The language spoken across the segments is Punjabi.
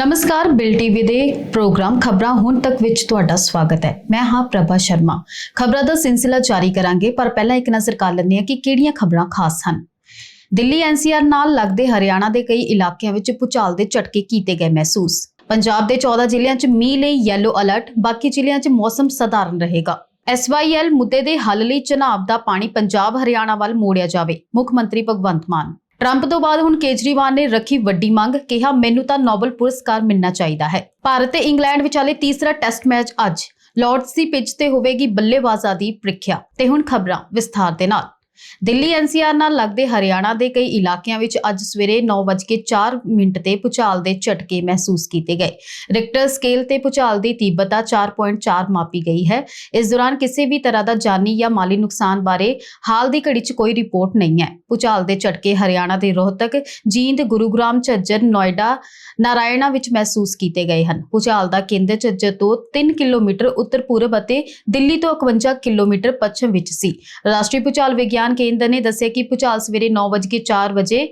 ਨਮਸਕਾਰ, ਬਿਲ ਟੀਵੀ ਦੇ ਪ੍ਰੋਗਰਾਮ ਖਬਰਾਂ ਹੁਣ ਤੱਕ ਵਿੱਚ ਤੁਹਾਡਾ ਸਵਾਗਤ ਹੈ। ਮੈਂ ਹਾਂ ਪ੍ਰਭਾ ਸ਼ਰਮਾ। ਖਬਰਾਂ ਦਾ ਸਿਲਸਿਲਾ ਜਾਰੀ ਕਰਾਂਗੇ, ਪਰ ਪਹਿਲਾਂ ਇੱਕ ਨਜ਼ਰ ਕਰ ਲੈਂਦੇ ਹਾਂ ਕਿ ਕਿਹੜੀਆਂ ਖਬਰਾਂ ਖਾਸ ਹਨ। ਦਿੱਲੀ ਐਨਸੀਆਰ ਨਾਲ ਲੱਗਦੇ ਹਰਿਆਣਾ ਦੇ ਕਈ ਇਲਾਕਿਆਂ ਵਿੱਚ ਭੂਚਾਲ ਦੇ ਝਟਕੇ ਕੀਤੇ ਗਏ ਮਹਿਸੂਸ। ਪੰਜਾਬ ਦੇ 14 ਜ਼ਿਲ੍ਹਿਆਂ 'ਚ ਮੀਂਹ ਲਈ ਯੈਲੋ ਅਲਰਟ ਬਾਕੀ ਜ਼ਿਲ੍ਹਿਆਂ 'ਚ ਮੌਸਮ ਸਧਾਰਨ ਰਹੇਗਾ। ਐਸਵਾਈਐਲ ਮੁੱਦੇ ਦੇ ਹੱਲ ਲਈ ਚਨਾਬ ਦਾ ਪਾਣੀ ਪੰਜਾਬ ਹਰਿਆਣਾ ਵੱਲ ਮੋੜਿਆ ਜਾਵੇ, ਮੁੱਖ ਮੰਤਰੀ ਭਗਵੰਤ ਮਾਨ। ਟਰੰਪ ਤੋਂ ਬਾਅਦ ਹੁਣ ਕੇਜਰੀਵਾਲ ਨੇ ਰੱਖੀ ਵੱਡੀ ਮੰਗ, ਕਿਹਾ ਮੈਨੂੰ ਤਾਂ ਨੋਬਲ ਪੁਰਸਕਾਰ ਮਿਲਣਾ ਚਾਹੀਦਾ ਹੈ। ਭਾਰਤ ਤੇ ਇੰਗਲੈਂਡ ਵਿਚਾਲੇ ਤੀਸਰਾ ਟੈਸਟ ਮੈਚ ਅੱਜ। ਲਾਰਡਸ ਦੀ ਪਿੱਚ ਤੇ ਹੋਵੇਗੀ ਬੱਲੇਬਾਜ਼ਾਂ ਦੀ ਪ੍ਰੀਖਿਆ। ਤੇ ਹੁਣ ਖਬਰਾਂ ਵਿਸਥਾਰ ਦੇ ਨਾਲ। ਦਿੱਲੀ ਐਨਸੀਆਰ ਨਾਲ ਲੱਗਦੇ ਹਰਿਆਣਾ ਦੇ ਕਈ ਇਲਾਕਿਆਂ ਵਿੱਚ ਅੱਜ ਸਵੇਰੇ 9:04 ਮਿੰਟ ਤੇ ਭੂਚਾਲ ਦੇ ਝਟਕੇ ਮਹਿਸੂਸ ਕੀਤੇ ਗਏ। ਰਿਕਟਰ ਸਕੇਲ ਤੇ ਭੂਚਾਲ ਦੀ ਤੀਬਰਤਾ 4.4 ਮਾਪੀ ਗਈ ਹੈ। ਇਸ ਦੌਰਾਨ ਕਿਸੇ ਵੀ ਤਰ੍ਹਾਂ ਦਾ ਜਾਨੀ ਜਾਂ ਮਾਲੀ ਨੁਕਸਾਨ ਬਾਰੇ ਹਾਲ ਦੀ ਘੜੀ 'ਚ ਕੋਈ ਰਿਪੋਰਟ ਨਹੀਂ ਹੈ। ਭੂਚਾਲ ਦੇ ਝਟਕੇ ਹਰਿਆਣਾ ਦੇ ਰੋਹਤਕ, ਜੀਂਦ, ਗੁਰੂਗ੍ਰਾਮ, ਝੱਜਰ, ਨੋਇਡਾ, ਨਾਰਾਇਣਾ ਵਿੱਚ ਮਹਿਸੂਸ ਕੀਤੇ ਗਏ ਹਨ। ਭੂਚਾਲ ਦਾ ਕੇਂਦਰ ਝੱਜਰ ਤੋਂ 3 ਕਿਲੋਮੀਟਰ ਉੱਤਰ ਪੂਰਬ ਅਤੇ ਦਿੱਲੀ ਤੋਂ 51 ਕਿਲੋਮੀਟਰ ਪੱਛਮ ਵਿੱਚ ਸੀ। ਰਾਸ਼ਟਰੀ ਭੂਚਾਲ ਵਿਗਿਆਨ ਕੇਂਦਰ ਨੇ ਦੱਸਿਆ ਕਿ ਭੂਚਾਲ ਸਵੇਰੇ 9:04 ਵਜੇ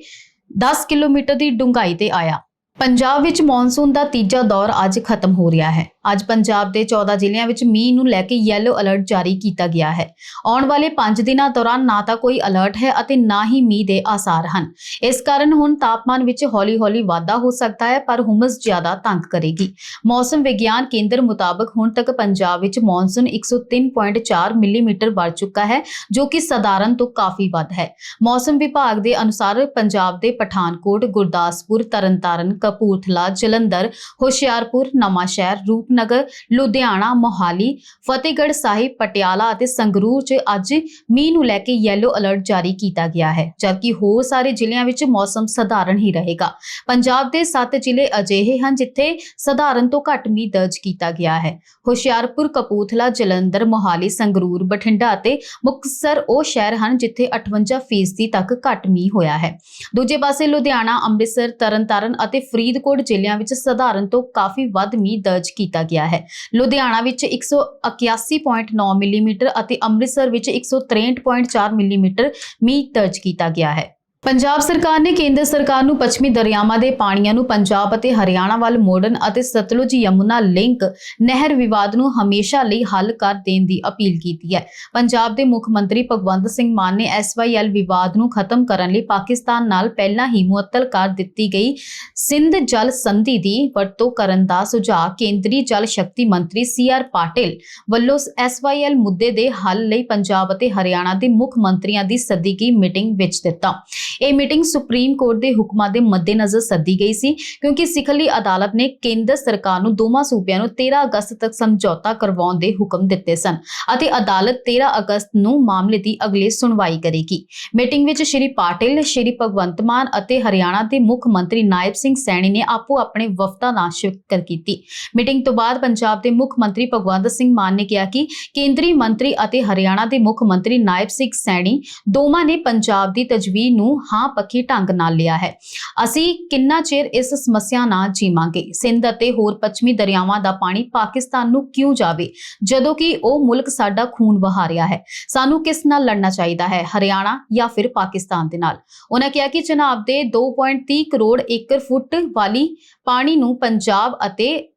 10 ਕਿਲੋਮੀਟਰ ਦੀ ਡੂੰਘਾਈ ਤੇ ਆਇਆ। ਪੰਜਾਬ ਵਿੱਚ ਮੌਨਸੂਨ ਦਾ ਤੀਜਾ ਦੌਰ ਅੱਜ ਖਤਮ ਹੋ ਰਿਹਾ ਹੈ। ਅੱਜ ਪੰਜਾਬ ਦੇ 14 ਜ਼ਿਲ੍ਹਿਆਂ ਵਿੱਚ ਮੀਂਹ ਨੂੰ ਲੈ ਕੇ ਯੈਲੋ ਅਲਰਟ ਜਾਰੀ ਕੀਤਾ ਗਿਆ ਹੈ। ਆਉਣ ਵਾਲੇ 5 ਦਿਨਾਂ ਦੌਰਾਨ ਨਾ ਤਾਂ ਕੋਈ ਅਲਰਟ ਹੈ ਅਤੇ ਨਾ ਹੀ ਮੀਂਹ ਦੇ ਆਸਾਰ ਹਨ। ਇਸ ਕਾਰਨ ਹੁਣ ਤਾਪਮਾਨ ਵਿੱਚ ਹੌਲੀ-ਹੌਲੀ ਵਾਧਾ ਹੋ ਸਕਦਾ ਹੈ, ਪਰ ਹੁਮਸ ਜ਼ਿਆਦਾ ਤੰਗ ਕਰੇਗੀ। ਮੌਸਮ ਵਿਗਿਆਨ ਕੇਂਦਰ ਮੁਤਾਬਕ ਹੁਣ ਤੱਕ ਪੰਜਾਬ ਵਿੱਚ ਮੌਨਸੂਨ 103.4 ਮਿਲੀਮੀਟਰ ਵਰ ਚੁੱਕਾ ਹੈ, ਜੋ ਕਿ ਸਧਾਰਨ ਤੋਂ ਕਾਫੀ ਵੱਧ ਹੈ। ਮੌਸਮ ਵਿਭਾਗ ਦੇ ਅਨੁਸਾਰ ਪੰਜਾਬ ਦੇ ਪਠਾਨਕੋਟ, ਗੁਰਦਾਸਪੁਰ, ਤਰਨਤਾਰਨ, ਕਪੂਰਥਲਾ, ਜਲੰਧਰ, ਹੁਸ਼ਿਆਰਪੁਰ, ਨਵਾਂਸ਼ਹਿਰ, ਰੂਪਨਗਰ ਨਗਰ ਲੁਧਿਆਣਾ ਮੋਹਾਲੀ, ਫਤਿਹਗੜ੍ਹ ਸਾਹਿਬ, ਪਟਿਆਲਾ ਅਤੇ ਸੰਗਰੂਰ 'ਚ ਅੱਜ ਮੀਂਹ ਨੂੰ ਲੈ ਕੇ ਯੈਲੋ ਅਲਰਟ ਜਾਰੀ ਕੀਤਾ ਗਿਆ ਹੈ। ਜਦਕਿ ਹੋਰ ਸਾਰੇ ਜ਼ਿਲ੍ਹਿਆਂ ਵਿੱਚ ਮੌਸਮ ਸਧਾਰਨ ਹੀ ਰਹੇਗਾ। ਪੰਜਾਬ ਦੇ 7 ਜ਼ਿਲ੍ਹੇ ਅਜਿਹੇ ਹਨ ਜਿੱਥੇ ਸਧਾਰਨ ਤੋਂ ਘੱਟ ਮੀਂਹ ਦਰਜ ਕੀਤਾ ਗਿਆ ਹੈ। ਹੁਸ਼ਿਆਰਪੁਰ, ਕਪੂਰਥਲਾ, ਜਲੰਧਰ, ਮੋਹਾਲੀ, ਸੰਗਰੂਰ, ਬਠਿੰਡਾ ਅਤੇ ਮੁਕਤਸਰ ਉਹ ਸ਼ਹਿਰ ਹਨ ਜਿੱਥੇ 58% ਤੱਕ ਘੱਟ ਮੀਂਹ ਹੋਇਆ ਹੈ। ਦੂਜੇ ਪਾਸੇ ਲੁਧਿਆਣਾ, ਅੰਮ੍ਰਿਤਸਰ, ਤਰਨਤਾਰਨ ਅਤੇ ਫਰੀਦਕੋਟ ਜ਼ਿਲ੍ਹਿਆਂ ਵਿੱਚ ਸਧਾਰਨ ਤੋਂ ਕਾਫੀ ਵੱਧ ਮੀਂਹ ਦਰਜ ਕੀਤਾ ਗਿਆ ਹੈ। ਲੁਧਿਆਣਾ ਵਿੱਚ 181.9 ਮਿਲੀਮੀਟਰ ਅਤੇ ਅੰਮ੍ਰਿਤਸਰ ਵਿੱਚ 163.4 ਮਿਲੀਮੀਟਰ ਮੀਂਹ ਦਰਜ ਕੀਤਾ ਗਿਆ ਹੈ। ਪੰਜਾਬ ਸਰਕਾਰ ਨੇ ਕੇਂਦਰ ਸਰਕਾਰ ਨੂੰ ਪੱਛਮੀ ਦਰਿਆਵਾਂ ਦੇ ਪਾਣੀਆਂ ਨੂੰ ਪੰਜਾਬ ਅਤੇ ਹਰਿਆਣਾ ਵੱਲ ਮੋੜਨ ਅਤੇ ਸਤਲੁਜ ਯਮੁਨਾ ਲਿੰਕ ਨਹਿਰ ਵਿਵਾਦ ਨੂੰ ਹਮੇਸ਼ਾ ਲਈ ਹੱਲ ਕਰ ਦੇਣ ਦੀ ਅਪੀਲ ਕੀਤੀ ਹੈ। ਪੰਜਾਬ ਦੇ ਮੁੱਖ ਮੰਤਰੀ ਭਗਵੰਤ ਸਿੰਘ ਮਾਨ ਨੇ ਐਸਵਾਈਐਲ ਵਿਵਾਦ ਨੂੰ ਖਤਮ ਕਰਨ ਲਈ ਪਾਕਿਸਤਾਨ ਨਾਲ ਪਹਿਲਾਂ ਹੀ ਮੁਅੱਤਲ ਕਰ ਦਿੱਤੀ ਗਈ ਸਿੰਧ ਜਲ ਸੰਧੀ ਦੀ ਵਰਤੋਂ ਕਰਨ ਦਾ ਸੁਝਾਅ ਕੇਂਦਰੀ ਜਲ ਸ਼ਕਤੀ ਮੰਤਰੀ ਸੀ ਆਰ ਪਾਟਿਲ ਵੱਲੋਂ ਐਸਵਾਈਐਲ ਮੁੱਦੇ ਦੇ ਹੱਲ ਲਈ ਪੰਜਾਬ ਅਤੇ ਹਰਿਆਣਾ ਦੇ ਮੁੱਖ ਮੰਤਰੀਆਂ ਦੀ ਸੱਦੀ ਗਈ ਮੀਟਿੰਗ ਵਿੱਚ ਦਿੱਤਾ। ਇਹ ਮੀਟਿੰਗ ਸੁਪਰੀਮ ਕੋਰਟ ਦੇ ਹੁਕਮਾਂ ਦੇ ਮੱਦੇਨਜ਼ਰ ਸੱਦੀ ਗਈ ਸੀ, ਕਿਉਂਕਿ ਸਿਖਲੀ ਅਦਾਲਤ ਨੇ ਕੇਂਦਰ ਸਰਕਾਰ ਨੂੰ ਦੋਵਾਂ ਸੂਬਿਆਂ ਨੂੰ 13 ਅਗਸਤ ਤੱਕ ਸਮਝੌਤਾ ਕਰਵਾਉਣ ਦੇ ਹੁਕਮ ਦਿੱਤੇ ਸਨ ਅਤੇ ਅਦਾਲਤ 13 ਅਗਸਤ ਨੂੰ ਮਾਮਲੇ ਦੀ ਅਗਲੀ ਸੁਣਵਾਈ ਕਰੇਗੀ। ਮੀਟਿੰਗ ਵਿੱਚ ਸ਼੍ਰੀ ਪਾਟਿਲ, ਸ਼੍ਰੀ ਭਗਵੰਤ ਮਾਨ ਅਤੇ ਹਰਿਆਣਾ ਦੇ ਮੁੱਖ ਮੰਤਰੀ ਨਾਇਬ ਸਿੰਘ ਸੈਣੀ ਨੇ ਆਪੋ ਆਪਣੇ ਵਫਦਾਂ ਨਾਲ ਸ਼ਿਰਕਤ ਕੀਤੀ। ਮੀਟਿੰਗ ਤੋਂ ਬਾਅਦ ਪੰਜਾਬ ਦੇ ਮੁੱਖ ਮੰਤਰੀ ਭਗਵੰਤ ਸਿੰਘ ਮਾਨ ਨੇ ਕਿਹਾ ਕਿ ਕੇਂਦਰੀ ਮੰਤਰੀ ਅਤੇ ਹਰਿਆਣਾ ਦੇ ਮੁੱਖ ਮੰਤਰੀ ਨਾਇਬ ਸਿੰਘ ਸੈਣੀ ਦੋਵਾਂ ਨੇ ਪੰਜਾਬ ਦੀ ਤਜਵੀਜ਼ ਨੂੰ ਹਾਂ ਪੱਖੀ ਢੰਗ ਨਾਲ ਲਿਆ ਹੈ। ਅਸੀਂ ਕਿੰਨਾ ਚਿਰ ਇਸ ਸਮੱਸਿਆ ਨਾਲ ਜੀਵਾਂਗੇ? ਸਿੰਧ ਅਤੇ ਹੋਰ ਪੱਛਮੀ ਦਰਿਆਵਾਂ ਦਾ ਪਾਣੀ ਪਾਕਿਸਤਾਨ ਨੂੰ ਕਿਉਂ ਜਾਵੇ? ਜਦੋਂ ਕਿ ਉਹ ਮੁਲਕ ਸਾਡਾ ਖੂਨ ਵਹਾ ਰਿਹਾ ਹੈ। ਸਾਨੂੰ ਕਿਸ ਨਾਲ ਲੜਨਾ ਚਾਹੀਦਾ ਹੈ? ਹਰਿਆਣਾ ਜਾਂ ਫਿਰ ਪਾਕਿਸਤਾਨ ਦੇ ਨਾਲ? ਉਹਨਾਂ ਕਿਹਾ ਕਿ ਚਨਾਬ ਦੇ 2.30 ਕਰੋੜ ਏਕੜ ਫੁੱਟ ਵਾਲੀ ਪਾਣੀ ਨੂੰ ਪੰਜਾਬ ਅਤੇ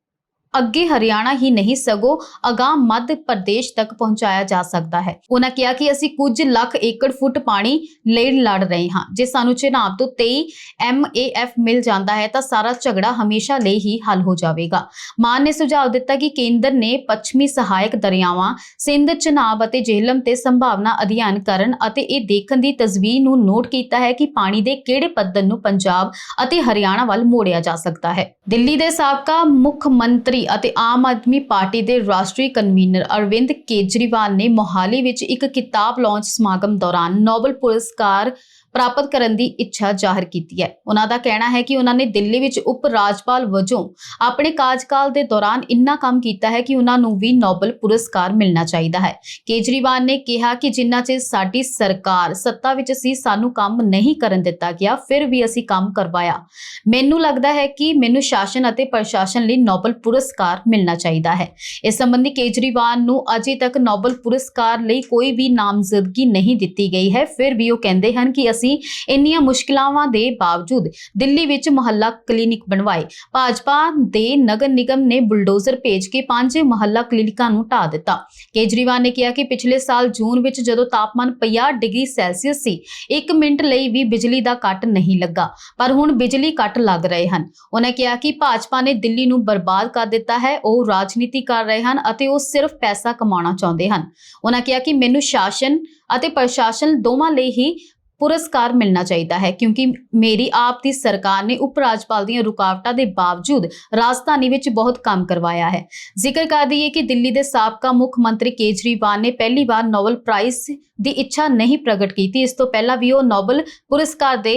ਅੱਗੇ ਹਰਿਆਣਾ ਹੀ ਨਹੀਂ ਸਗੋਂ ਅਗਾਂਹ ਮੱਧ ਪ੍ਰਦੇਸ਼ ਤੱਕ ਪਹੁੰਚਾਇਆ ਜਾ ਸਕਦਾ ਹੈ। ਉਹਨਾਂ ਕਿਹਾ ਕਿ ਅਸੀਂ ਕੁਝ ਲੱਖ ਏਕੜ ਫੁੱਟ ਪਾਣੀ ਲਈ ਲੜ ਰਹੇ ਹਾਂ। ਜੇ ਸਾਨੂੰ ਚਨਾਬ ਤੋਂ 23 ਐਮਏਐਫ ਮਿਲ ਜਾਂਦਾ ਹੈ ਤਾਂ ਸਾਰਾ ਝਗੜਾ ਹਮੇਸ਼ਾ ਲਈ ਹੀ ਹੱਲ ਹੋ ਜਾਵੇਗਾ। ਮਾਨ ਨੇ ਸੁਝਾਅ ਦਿੱਤਾ ਕਿ ਕੇਂਦਰ ਨੇ ਪੱਛਮੀ ਸਹਾਇਕ ਦਰਿਆਵਾਂ, ਸਿੰਧ, ਚਨਾਬ ਅਤੇ ਜੇਹਲਮ ਤੇ ਸੰਭਾਵਨਾ ਅਧਿਐਨ ਕਰਨ ਅਤੇ ਇਹ ਦੇਖਣ ਦੀ ਤਸਵੀਰ ਨੂੰ ਨੋਟ ਕੀਤਾ ਹੈ ਕਿ ਪਾਣੀ ਦੇ ਕਿਹੜੇ ਪੱਧਰ ਨੂੰ ਪੰਜਾਬ ਅਤੇ ਹਰਿਆਣਾ ਵੱਲ ਮੋੜਿਆ ਜਾ ਸਕਦਾ ਹੈ। ਦਿੱਲੀ ਦੇ ਸਾਬਕਾ ਮੁੱਖ ਮੰਤਰੀ ਅਤੇ ਆਮ ਆਦਮੀ ਪਾਰਟੀ ਦੇ ਰਾਸ਼ਟਰੀ ਕਨਵੀਨਰ ਅਰਵਿੰਦ ਕੇਜਰੀਵਾਲ ਨੇ ਮੋਹਾਲੀ ਵਿੱਚ ਇੱਕ ਕਿਤਾਬ ਲਾਂਚ ਸਮਾਗਮ ਦੌਰਾਨ ਨੋਬਲ ਪੁਰਸਕਾਰ ਪ੍ਰਾਪਤ ਕਰਨ ਦੀ ਇੱਛਾ ਜ਼ਾਹਰ ਕੀਤੀ ਹੈ। ਉਹਨਾਂ ਦਾ ਕਹਿਣਾ ਹੈ ਕਿ ਉਹਨਾਂ ਨੇ ਦਿੱਲੀ ਵਿੱਚ ਉਪ ਰਾਜਪਾਲ ਵਜੋਂ ਆਪਣੇ ਕਾਰਜਕਾਲ ਦੇ ਦੌਰਾਨ ਇੰਨਾ ਕੰਮ ਕੀਤਾ ਹੈ ਕਿ ਉਹਨਾਂ ਨੂੰ ਵੀ ਨੋਬਲ ਪੁਰਸਕਾਰ ਮਿਲਣਾ ਚਾਹੀਦਾ ਹੈ। ਕੇਜਰੀਵਾਲ ਨੇ ਕਿਹਾ ਕਿ ਜਿੰਨਾ ਚਿਰ ਸਾਡੀ ਸਰਕਾਰ ਸੱਤਾ ਵਿੱਚ ਸੀ, ਸਾਨੂੰ ਕੰਮ ਨਹੀਂ ਕਰਨ ਦਿੱਤਾ ਗਿਆ, ਫਿਰ ਵੀ ਅਸੀਂ ਕੰਮ ਕਰਵਾਇਆ। ਮੈਨੂੰ ਲੱਗਦਾ ਹੈ ਕਿ ਮੈਨੂੰ ਸ਼ਾਸਨ ਅਤੇ ਪ੍ਰਸ਼ਾਸਨ ਲਈ ਨੋਬਲ ਪੁਰਸਕਾਰ ਮਿਲਣਾ ਚਾਹੀਦਾ ਹੈ। ਇਸ ਸੰਬੰਧੀ ਕੇਜਰੀਵਾਲ ਨੂੰ ਅਜੇ ਤੱਕ ਨੋਬਲ ਪੁਰਸਕਾਰ ਲਈ ਕੋਈ ਵੀ ਨਾਮਜ਼ਦਗੀ ਨਹੀਂ ਦਿੱਤੀ ਗਈ ਹੈ। ਫਿਰ ਵੀ ਉਹ ਕਹਿੰਦੇ ਹਨ ਕਿ ਅਸੀਂ ਇੰਨੀਆਂ ਮੁਸ਼ਕਿਲਾਵਾਂ ਦੇ ਬਾਵਜੂਦ ਦਿੱਲੀ ਵਿੱਚ ਮੁਹੱਲਾ ਕਲੀਨਿਕ ਬਣਵਾਏ। ਭਾਜਪਾ ਦੇ ਨਗਰ ਨਿਗਮ ਨੇ ਬੁਲਡੋਜ਼ਰ ਭੇਜ ਕੇ ਪੰਜ ਮੁਹੱਲਾ ਕਲੀਨਿਕਾਂ ਨੂੰ ਢਾ ਦਿੱਤਾ। ਕੇਜਰੀਵਾਲ ਨੇ ਕਿਹਾ ਕਿ ਪਿਛਲੇ ਸਾਲ ਜੂਨ ਵਿੱਚ ਜਦੋਂ ਤਾਪਮਾਨ 50 ਡਿਗਰੀ ਸੈਲਸੀਅਸ ਸੀ 1 ਮਿੰਟ ਲਈ ਵੀ ਬਿਜਲੀ ਦਾ ਕੱਟ ਨਹੀਂ ਲੱਗਾ, ਪਰ ਹੁਣ ਬਿਜਲੀ ਕੱਟ ਲੱਗ ਰਹੇ ਹਨ। ਉਹਨਾਂ ਕਿਹਾ ਕਿ ਭਾਜਪਾ ਨੇ ਦਿੱਲੀ ਨੂੰ ਬਰਬਾਦ ਕਰ ਦਿੱਤਾ ਹੈ, ਉਹ ਰਾਜਨੀਤੀ ਕਰ ਰਹੇ ਹਨ ਅਤੇ ਉਹ ਸਿਰਫ ਪੈਸਾ ਕਮਾਉਣਾ ਚਾਹੁੰਦੇ ਹਨ। ਉਹਨਾਂ ਕਿਹਾ ਕਿ ਮੈਨੂੰ ਸ਼ਾਸਨ ਅਤੇ ਪ੍ਰਸ਼ਾਸਨ ਦੋਵਾਂ ਲਈ ਹੀ ਪੁਰਸਕਾਰ ਮਿਲਣਾ ਚਾਹੀਦਾ ਹੈ, ਕਿਉਂਕਿ ਮੇਰੀ ਆਪ ਦੀ ਸਰਕਾਰ ਨੇ ਉਪ ਰਾਜਪਾਲ ਦੀਆਂ ਰੁਕਾਵਟਾਂ ਦੇ ਬਾਵਜੂਦ ਰਾਜਧਾਨੀ ਵਿੱਚ ਬਹੁਤ ਕੰਮ ਕਰਵਾਇਆ ਹੈ। ਜ਼ਿਕਰ ਕਰ ਦਈਏ ਕਿ ਦਿੱਲੀ ਦੇ ਸਾਬਕਾ ਮੁੱਖ ਮੰਤਰੀ ਕੇਜਰੀਵਾਲ ਨੇ ਪਹਿਲੀ ਵਾਰ ਨੋਬਲ ਪ੍ਰਾਈਜ਼ ਦੀ ਇੱਛਾ ਨਹੀਂ ਪ੍ਰਗਟ ਕੀਤੀ, ਇਸ ਤੋਂ ਪਹਿਲਾਂ ਵੀ ਉਹ ਨੋਬਲ ਪੁਰਸਕਾਰ ਦੇ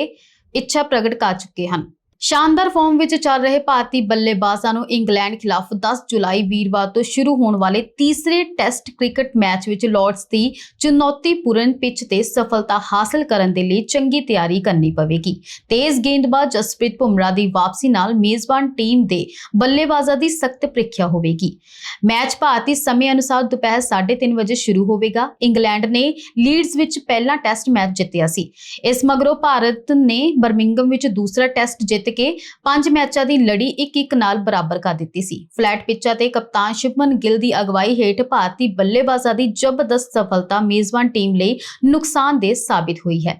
ਇੱਛਾ ਪ੍ਰਗਟ ਕਰ ਚੁੱਕੇ ਹਨ। ਸ਼ਾਨਦਾਰ ਫਾਰਮ ਵਿੱਚ ਚੱਲ ਰਹੇ ਭਾਰਤੀ ਬੱਲੇਬਾਜ਼ਾਂ ਨੂੰ ਇੰਗਲੈਂਡ ਖਿਲਾਫ 10 ਜੁਲਾਈ ਵੀਰਵਾਰ ਤੋਂ ਸ਼ੁਰੂ ਹੋਣ ਵਾਲੇ ਤੀਸਰੇ ਟੈਸਟ ਕ੍ਰਿਕਟ ਮੈਚ ਵਿੱਚ ਲਾਰਡਸ ਦੀ ਚੁਣੌਤੀਪੂਰਨ ਪਿੱਚ ਤੇ ਸਫਲਤਾ ਹਾਸਲ ਕਰਨ ਦੇ ਲਈ ਚੰਗੀ ਤਿਆਰੀ ਕਰਨੀ ਪਵੇਗੀ। ਤੇਜ਼ ਗੇਂਦਬਾਜ਼ ਜਸਪ੍ਰੀਤ ਬੁਮਰਾਹ ਦੀ ਵਾਪਸੀ ਨਾਲ ਮੇਜ਼ਬਾਨ ਟੀਮ ਦੇ ਬੱਲੇਬਾਜ਼ਾਂ ਦੀ ਸਖਤ ਪ੍ਰੀਖਿਆ ਹੋਵੇਗੀ। ਮੈਚ ਭਾਰਤੀ ਸਮੇਂ ਅਨੁਸਾਰ ਦੁਪਹਿਰ 3:30 ਵਜੇ ਸ਼ੁਰੂ ਹੋਵੇਗਾ। ਇੰਗਲੈਂਡ ਨੇ ਲੀਡਸ ਵਿੱਚ ਪਹਿਲਾ ਟੈਸਟ ਮੈਚ ਜਿੱਤਿਆ ਸੀ। ਇਸ ਮਗਰੋਂ ਭਾਰਤ ਨੇ ਬਰਮਿੰਗਮ ਵਿੱਚ ਦੂਸਰਾ ਟੈਸਟ ਜਿੱਤ ਕੇ ਪੰਜ ਮੈਚਾਂ ਦੀ ਲੜੀ 1-1 ਨਾਲ ਬਰਾਬਰ ਕਰ ਦਿੱਤੀ ਸੀ। ਫਲੈਟ ਪਿੱਚਾਂ ਤੇ ਕਪਤਾਨ ਸ਼ੁਭਮਨ ਗਿੱਲ ਦੀ ਅਗਵਾਈ ਹੇਠ ਭਾਰਤੀ ਬੱਲੇਬਾਜ਼ਾਂ ਦੀ ਜ਼ਬਰਦਸਤ ਸਫਲਤਾ ਮੇਜ਼ਬਾਨ ਟੀਮ ਲਈ ਨੁਕਸਾਨਦੇਹ ਸਾਬਿਤ ਹੋਈ ਹੈ।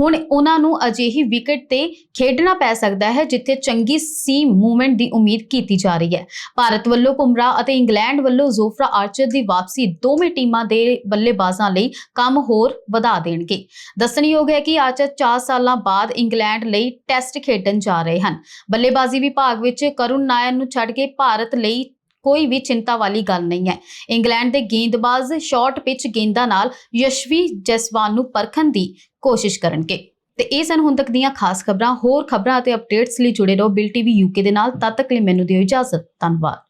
ਹੁਣ ਉਹਨਾਂ ਨੂੰ ਅਜਿਹੀ ਵਿਕਟ ਤੇ ਖੇਡਣਾ ਪੈ ਸਕਦਾ ਹੈ ਜਿੱਥੇ ਚੰਗੀ ਸੀਮ ਮੂਵਮੈਂਟ ਦੀ ਉਮੀਦ ਕੀਤੀ ਜਾ ਰਹੀ ਹੈ। ਭਾਰਤ ਵੱਲੋਂ ਬੁਮਰਾਹ ਅਤੇ ਇੰਗਲੈਂਡ ਵੱਲੋਂ ਜ਼ੋਫਰਾ ਆਰਚਰ ਦੀ ਵਾਪਸੀ ਦੋਵੇਂ ਟੀਮਾਂ ਦੇ ਬੱਲੇਬਾਜ਼ਾਂ ਲਈ ਕੰਮ ਹੋਰ ਵਧਾ ਦੇਣਗੇ। ਦੱਸਣਯੋਗ ਹੈ ਕਿ ਆਰਚਰ 4 ਸਾਲਾਂ ਬਾਅਦ ਇੰਗਲੈਂਡ ਲਈ ਟੈਸਟ ਖੇਡਣ ਜਾ ਰਹੇ ਹਨ। ਬੱਲੇਬਾਜ਼ੀ ਵਿਭਾਗ ਵਿੱਚ ਕਰੁਣ ਨਾਇਰ ਨੂੰ ਛੱਡ ਕੇ ਭਾਰਤ ਲਈ ਕੋਈ ਵੀ ਚਿੰਤਾ ਵਾਲੀ ਗੱਲ ਨਹੀਂ ਹੈ। ਇੰਗਲੈਂਡ ਦੇ ਗੇਂਦਬਾਜ਼ ਸ਼ਾਰਟ ਪਿਚ ਗੇਂਦਾਂ ਨਾਲ ਯਸ਼ਵੀ ਜਸਵਾਲ ਨੂੰ ਪਰਖਣ ਦੀ ਕੋਸ਼ਿਸ਼ ਕਰਨਗੇ। ਤੇ ਇਹ ਸਨ ਹੁਣ ਤੱਕ ਦੀਆਂ ਖਾਸ ਖਬਰਾਂ। ਹੋਰ ਖਬਰਾਂ ਅਤੇ ਅਪਡੇਟਸ ਲਈ ਜੁੜੇ ਰਹੋ ਬਿਲ ਟੀਵੀ ਯੂਕੇ ਦੇ ਨਾਲ। ਤਦ ਤੱਕ ਲਈ ਮੈਨੂੰ ਦਿਓ ਇਜਾਜ਼ਤ। ਧੰਨਵਾਦ।